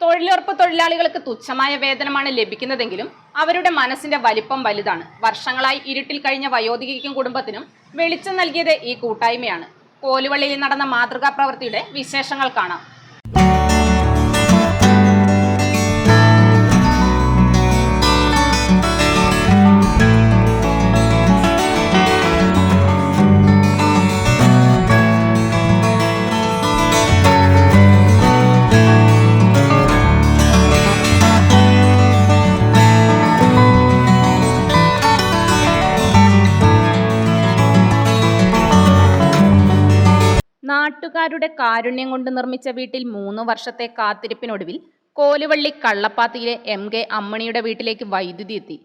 തൊഴിലുറപ്പ് തൊഴിലാളികൾക്ക് തുച്ഛമായ വേതനമാണ് ലഭിക്കുന്നതെങ്കിലും അവരുടെ മനസ്സിന്റെ വലിപ്പം വലുതാണ്. വർഷങ്ങളായി ഇരുട്ടിൽ കഴിഞ്ഞ വയോധികയ്ക്കും കുടുംബത്തിനും വെളിച്ചം നൽകിയത് ഈ കൂട്ടായ്മയാണ്. കോലുവള്ളിയിൽ നടന്ന മാതൃകാ പ്രവൃത്തിയുടെ വിശേഷങ്ങൾ കാണാം. നാട്ടുകാരുടെ കാരുണ്യം കൊണ്ട് നിർമ്മിച്ച വീട്ടിൽ മൂന്ന് വർഷത്തെ കാത്തിരിപ്പിനൊടുവിൽ കോലുവള്ളി കള്ളപ്പാത്തിയിലെ എം കെ അമ്മണിയുടെ വീട്ടിലേക്ക് വൈദ്യുതി എത്തി.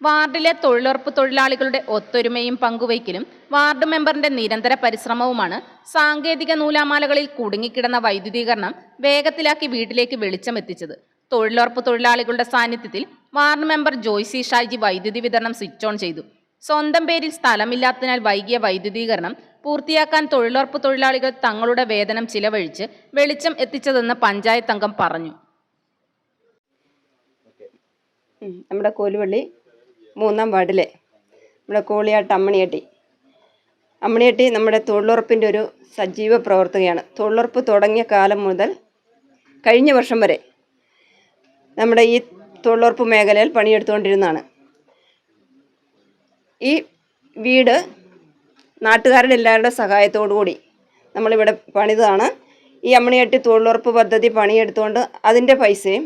വാർഡിലെ തൊഴിലുറപ്പ് തൊഴിലാളികളുടെ ഒത്തൊരുമയും പങ്കുവയ്ക്കലും വാർഡ് മെമ്പറിന്റെ നിരന്തര പരിശ്രമവുമാണ് സാങ്കേതിക നൂലാമാലകളിൽ കുടുങ്ങിക്കിടന്ന വൈദ്യുതീകരണം വേഗത്തിലാക്കി വീട്ടിലേക്ക് വെളിച്ചം എത്തിച്ചത് തൊഴിലുറപ്പ് തൊഴിലാളികളുടെ സാന്നിധ്യത്തിൽ വാർഡ് മെമ്പർ ജോയ്സി ഷാജി വൈദ്യുതി വിതരണം സ്വിച്ച് ഓൺ ചെയ്തു. സ്വന്തം പേരിൽ സ്ഥലമില്ലാത്തതിനാൽ വൈകിയ വൈദ്യുതീകരണം പൂർത്തിയാക്കാൻ തൊഴിലുറപ്പ് തൊഴിലാളികൾ തങ്ങളുടെ വേതനം ചിലവഴിച്ച് വെളിച്ചം എത്തിച്ചതെന്ന് പഞ്ചായത്ത് അംഗം പറഞ്ഞു. നമ്മുടെ കോലുവള്ളി മൂന്നാം വാർഡിലെ നമ്മുടെ കോളിയാട്ട് അമ്മണിയട്ടി. അമ്മണിയട്ടി നമ്മുടെ തൊഴിലുറപ്പിന്റെ ഒരു സജീവ പ്രവർത്തകയാണ്. തൊഴിലുറപ്പ് തുടങ്ങിയ കാലം മുതൽ കഴിഞ്ഞ വർഷം വരെ നമ്മുടെ ഈ തൊഴിലുറപ്പ് മേഖലയിൽ പണിയെടുത്തുകൊണ്ടിരുന്നതാണ്. ഈ വീട് നാട്ടുകാരുടെ എല്ലാവരുടെ സഹായത്തോടു കൂടി നമ്മളിവിടെ പണിതാണ്. ഈ അമ്മണിയട്ടി തൊഴിലുറപ്പ് പദ്ധതി പണിയെടുത്തുകൊണ്ട് അതിന്റെ പൈസയും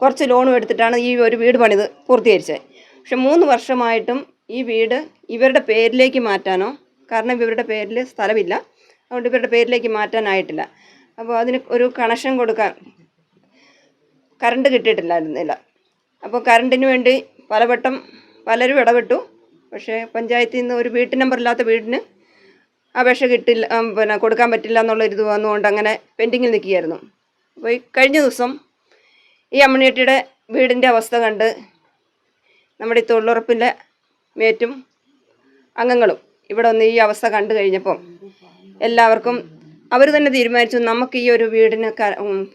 കുറച്ച് ലോണും എടുത്തിട്ടാണ് ഈ ഒരു വീട് പണിത് പൂർത്തീകരിച്ചത്. പക്ഷെ മൂന്ന് വർഷമായിട്ടും ഈ വീട് ഇവരുടെ പേരിലേക്ക് മാറ്റാനോ കാരണം ഇവരുടെ പേരിൽ സ്ഥലമില്ല. അതുകൊണ്ട് ഇവരുടെ പേരിലേക്ക് മാറ്റാനായിട്ടില്ല. അപ്പോൾ അതിന് ഒരു കണക്ഷൻ കൊടുക്കാൻ കറണ്ട് കിട്ടിയിട്ടില്ലായിരുന്നില്ല. അപ്പോൾ കറണ്ടിന് വേണ്ടി പലവട്ടം പലരും ഇടപെട്ടു. പക്ഷേ പഞ്ചായത്തിൽ നിന്ന് ഒരു വീട്ടു നമ്പർ ഇല്ലാത്ത വീടിന് അപേക്ഷ കിട്ടില്ല പിന്നെ കൊടുക്കാൻ പറ്റില്ല എന്നുള്ള ഇത് വന്നുകൊണ്ട് അങ്ങനെ പെൻഡിങ്ങിൽ നിൽക്കുകയായിരുന്നു. അപ്പോൾ ഈ കഴിഞ്ഞ ദിവസം ഈ അമ്മണിയേട്ടിയുടെ വീടിന്റെ അവസ്ഥ കണ്ട് നമ്മുടെ ഈ തൊഴിലുറപ്പിന്റെ മേറ്റും അംഗങ്ങളും ഇവിടെ ഒന്ന് ഈ അവസ്ഥ കണ്ടു കഴിഞ്ഞപ്പം എല്ലാവർക്കും അവർ തന്നെ തീരുമാനിച്ചു നമുക്ക് ഈ ഒരു വീടിന്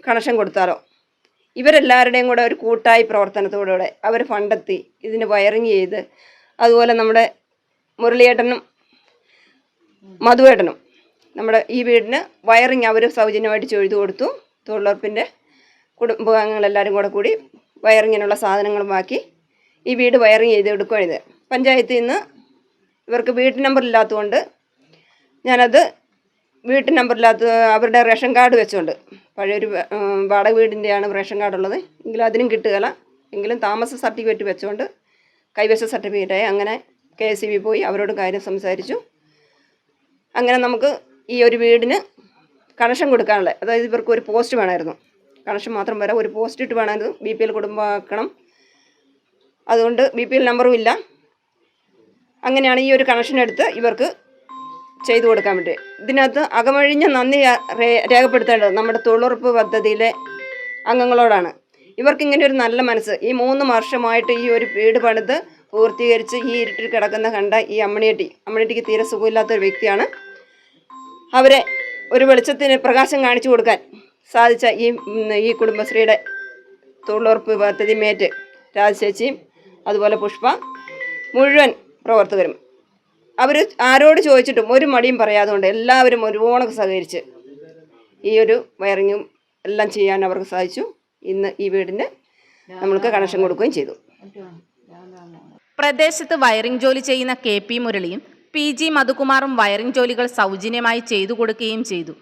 കണക്ഷൻ കൊടുത്താലോ. ഇവരെല്ലാവരുടെയും കൂടെ ഒരു കൂട്ടായി പ്രവർത്തനത്തോടുകൂടെ അവർ ഫണ്ടെത്തി ഇതിന് വയറിങ് ചെയ്ത് അതുപോലെ നമ്മുടെ മുരളിയേട്ടനും മധുവേട്ടനും നമ്മുടെ ഈ വീടിന് വയറിങ് അവർ സൗജന്യമായിട്ട് ചെയ്തു കൊടുത്തു. തൊഴിലുറപ്പിന്റെ കുടുംബാംഗങ്ങളെല്ലാവരും കൂടെ കൂടി വയറിങ്ങിനുള്ള സാധനങ്ങളും ബാക്കി ഈ വീട് വയറിങ് ചെയ്ത് എടുക്കുകയാണ് പഞ്ചായത്തിൽ നിന്ന് ഇവർക്ക് വീട്ടു നമ്പർ ഇല്ലാത്തതുകൊണ്ട് ഞാനത് വീട്ടു നമ്പർ ഇല്ലാത്ത അവരുടെ റേഷൻ കാർഡ് വെച്ചുകൊണ്ട് പഴയൊരു വാടക വീടിന്റെയാണ് റേഷൻ കാർഡ് ഉള്ളത് എങ്കിലും അതിനും കിട്ടുകയില്ല. എങ്കിലും താമസ സർട്ടിഫിക്കറ്റ് വെച്ചുകൊണ്ട് കൈവശ സർട്ടിഫിക്കറ്റായി അങ്ങനെ കെ എസ് ബി പോയി അവരോട് കാര്യം സംസാരിച്ചു. അങ്ങനെ നമുക്ക് ഈ ഒരു വീടിന് കണക്ഷൻ കൊടുക്കാനുള്ള അതായത് ഇവർക്ക് ഒരു പോസ്റ്റ് വേണമായിരുന്നു. കണക്ഷൻ മാത്രം വരാം ഒരു പോസ്റ്റ് ഇട്ട് വേണമായിരുന്നു. ബി പി എൽ കുടുംബമാക്കണം. അതുകൊണ്ട് ബി പി എൽ നമ്പറും ഇല്ല. അങ്ങനെയാണ് ഈ ഒരു കണക്ഷൻ എടുത്ത് ഇവർക്ക് ചെയ്തു കൊടുക്കാൻ വേണ്ടി. ഇതിനകത്ത് അകമഴിഞ്ഞ നന്ദി രേഖപ്പെടുത്തേണ്ടത് നമ്മുടെ തൊഴിലുറപ്പ് പദ്ധതിയിലെ അംഗങ്ങളോടാണ്. ഇവർക്ക് ഇങ്ങനെ ഒരു നല്ല മനസ്സ്. ഈ മൂന്ന് വർഷമായിട്ട് ഈ ഒരു വീട് പണിത് പൂർത്തീകരിച്ച് ഈ ഇരുട്ടിൽ കിടക്കുന്ന കണ്ട ഈ അമ്മണിയട്ടി. അമ്മണിയട്ടിക്ക് തീരെ സുഖമില്ലാത്ത ഒരു വ്യക്തിയാണ്. അവരെ ഒരു വെളിച്ചത്തിന് പ്രകാശം കാണിച്ചു കൊടുക്കാൻ സാധിച്ച ഈ ഈ കുടുംബശ്രീയുടെ തൊഴിലുറപ്പ് പദ്ധതി മേറ്റ് രാജശേച്ചിയും അതുപോലെ പുഷ്പ മുഴുവൻ പ്രവർത്തകരും. അവർ ആരോട് ചോദിച്ചിട്ടും ഒരു മടിയും പറയാതെ കൊണ്ട് എല്ലാവരും ഒരുപോണൊക്കെ സഹകരിച്ച് ഈ ഒരു വയറിങ്ങും എല്ലാം ചെയ്യാൻ അവർക്ക് സാധിച്ചു. ഇന്ന് ഈ വീടിന് നമ്മൾക്ക് കണക്ഷൻ കൊടുക്കുകയും ചെയ്തു. പ്രദേശത്ത് വയറിംഗ് ജോലി ചെയ്യുന്ന കെ പി മുരളിയും പി ജി മധുകുമാറും വയറിംഗ് ജോലികൾ സൗജന്യമായി ചെയ്തു കൊടുക്കുകയും ചെയ്തു.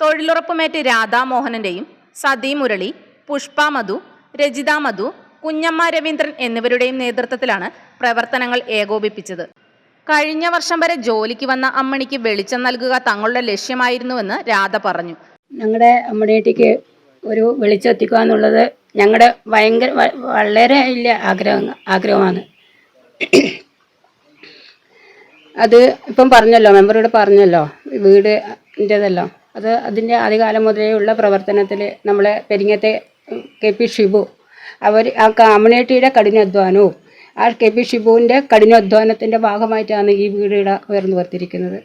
തൊഴിലുറപ്പുമേറ്റ് രാധാമോഹനന്റെയും സതി മുരളി പുഷ്പ മധു രജിത മധു കുഞ്ഞമ്മ രവീന്ദ്രൻ എന്നിവരുടെയും നേതൃത്വത്തിലാണ് പ്രവർത്തനങ്ങൾ ഏകോപിപ്പിച്ചത്. കഴിഞ്ഞ വർഷം വരെ ജോലിക്ക് വന്ന അമ്മണിക്ക് വെളിച്ചം നൽകുക തങ്ങളുടെ ലക്ഷ്യമായിരുന്നുവെന്ന് രാധ പറഞ്ഞു. ഞങ്ങളുടെ അമ്മണിയേട്ടിക്ക് ഒരു വെളിച്ചെത്തിക്കുക എന്നുള്ളത് ഞങ്ങളുടെ ഭയങ്കര വളരെ വലിയ ആഗ്രഹം ആഗ്രഹമാണ്. അത് ഇപ്പം പറഞ്ഞല്ലോ മെമ്പറോട് പറഞ്ഞല്ലോ വീടിന്റെതല്ലോ അത് അതിന്റെ ആദ്യകാലം മുതലേ ഉള്ള പ്രവർത്തനത്തിൽ നമ്മളെ പെരിങ്ങത്തെ കെ പി ഷിബു അവർ ആ കമ്മ്യൂണിറ്റിയുടെ കഠിനാധ്വാനവും ആ കെ പി ഷിബുവിന്റെ കഠിനാധ്വാനത്തിന്റെ ഭാഗമായിട്ടാണ് ഈ വീടുകൾ ഉയർന്നു വർത്തിരിക്കുന്നത്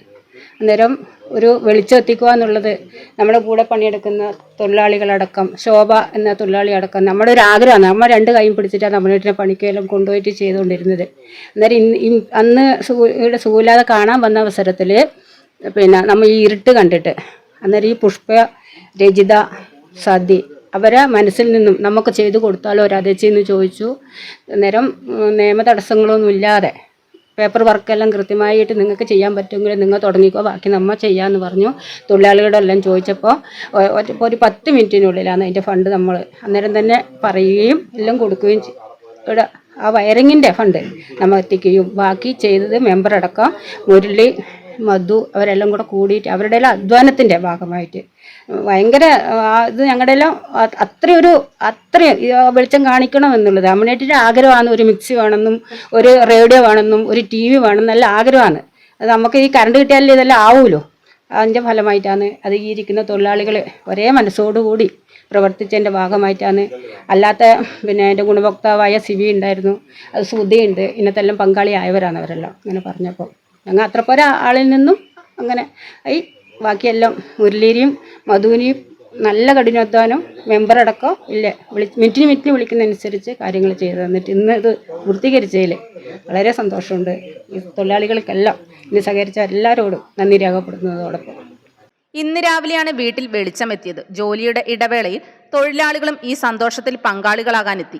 അന്നേരം ഒരു വെളിച്ചം എത്തിക്കുക എന്നുള്ളത് നമ്മുടെ കൂടെ പണിയെടുക്കുന്ന തൊഴിലാളികളടക്കം ശോഭ എന്ന തൊഴിലാളി അടക്കം നമ്മുടെ ഒരു ആഗ്രഹമാണ്. നമ്മൾ രണ്ട് കൈയും പിടിച്ചിട്ടാണ് നമ്മുടെ വീട്ടിലെ പണിക്കെല്ലാം കൊണ്ടുപോയിട്ട് ചെയ്തുകൊണ്ടിരുന്നത്. അന്നേരം ഇന്ന് അന്ന് സൂ ഇവിടെ കാണാൻ വന്ന അവസരത്തിൽ പിന്നെ നമ്മൾ ഈ ഇരുട്ട് കണ്ടിട്ട് അന്നേരം ഈ പുഷ്പ രചിത സതി അവരെ മനസ്സിൽ നിന്നും നമുക്ക് ചെയ്തു കൊടുത്താലോ രാധേച്ചി എന്ന് ചോദിച്ചു. അന്നേരം നിയമ തടസ്സങ്ങളൊന്നും ഇല്ലാതെ പേപ്പർ വർക്കെല്ലാം കൃത്യമായിട്ട് നിങ്ങൾക്ക് ചെയ്യാൻ പറ്റുമെങ്കിൽ നിങ്ങൾ തുടങ്ങിക്കോ. ബാക്കി നമ്മൾ ചെയ്യാമെന്ന് പറഞ്ഞു. തൊഴിലാളികളോടെല്ലാം ചോദിച്ചപ്പോൾ ഒരു പത്ത് മിനിറ്റിനുള്ളിലാണ് അതിന്റെ ഫണ്ട് നമ്മൾ അന്നേരം തന്നെ പറയുകയും എല്ലാം കൊടുക്കുകയും ഇവിടെ ആ വയറിങ്ങിന്റെ ഫണ്ട് നമ്മൾ എത്തിക്കുകയും. ബാക്കി ചെയ്തത് മെമ്പർ അടക്കം മുരളി മധു അവരെല്ലാം കൂടെ കൂടിയിട്ട് അവരുടെ എല്ലാം അധ്വാനത്തിന്റെ ഭാഗമായിട്ട്. ഭയങ്കര ഇത് ഞങ്ങളുടെ എല്ലാം അത്രയൊരു അത്രയും വെളിച്ചം കാണിക്കണം എന്നുള്ളത്. അമ്മനേറ്റിന്റെ ആഗ്രഹമാണ് ഒരു മിക്സി വേണമെന്നും ഒരു റേഡിയോ വേണമെന്നും ഒരു ടി വി വേണമെന്നും എല്ലാം ആഗ്രഹമാണ്. അത് നമുക്ക് ഈ കറണ്ട് കിട്ടിയാലേ ഇതെല്ലാം ആവുമല്ലോ അതിന്റെ ഫലമായിട്ടാണ് അത് ഈ ഇരിക്കുന്ന തൊഴിലാളികൾ ഒരേ മനസ്സോടുകൂടി പ്രവർത്തിച്ചതിന്റെ ഭാഗമായിട്ടാണ്. അല്ലാത്ത പിന്നെ എന്റെ ഗുണഭോക്താവായ സിവി ഉണ്ടായിരുന്നു. അത് സുധിയുണ്ട് ഇന്നത്തെല്ലാം പങ്കാളിയായവരാണ് അവരെല്ലാം അങ്ങനെ പറഞ്ഞപ്പോൾ ഞങ്ങൾ അത്ര പോരാ ആളിൽ നിന്നും അങ്ങനെ ഈ ബാക്കിയെല്ലാം മുരളീരിയും മധുവിനെയും നല്ല കഠിനാധ്വാനം മെമ്പറടക്കം ഇല്ല. വിളി മിനിറ്റിന് മിനിറ്റിന് വിളിക്കുന്നതനുസരിച്ച് കാര്യങ്ങൾ ചെയ്തു തന്നിട്ട് ഇന്ന് ഇത് പൂർത്തീകരിച്ചതിൽ വളരെ സന്തോഷമുണ്ട്. ഈ തൊഴിലാളികൾക്കെല്ലാം ഇനി സഹകരിച്ച എല്ലാവരോടും നന്ദി രേഖപ്പെടുത്തുന്നതോടൊപ്പം. ഇന്ന് രാവിലെയാണ് വീട്ടിൽ വെളിച്ചമെത്തിയത് ജോലിയുടെ ഇടവേളയിൽ തൊഴിലാളികളും ഈ സന്തോഷത്തിൽ പങ്കാളികളാകാനെത്തി.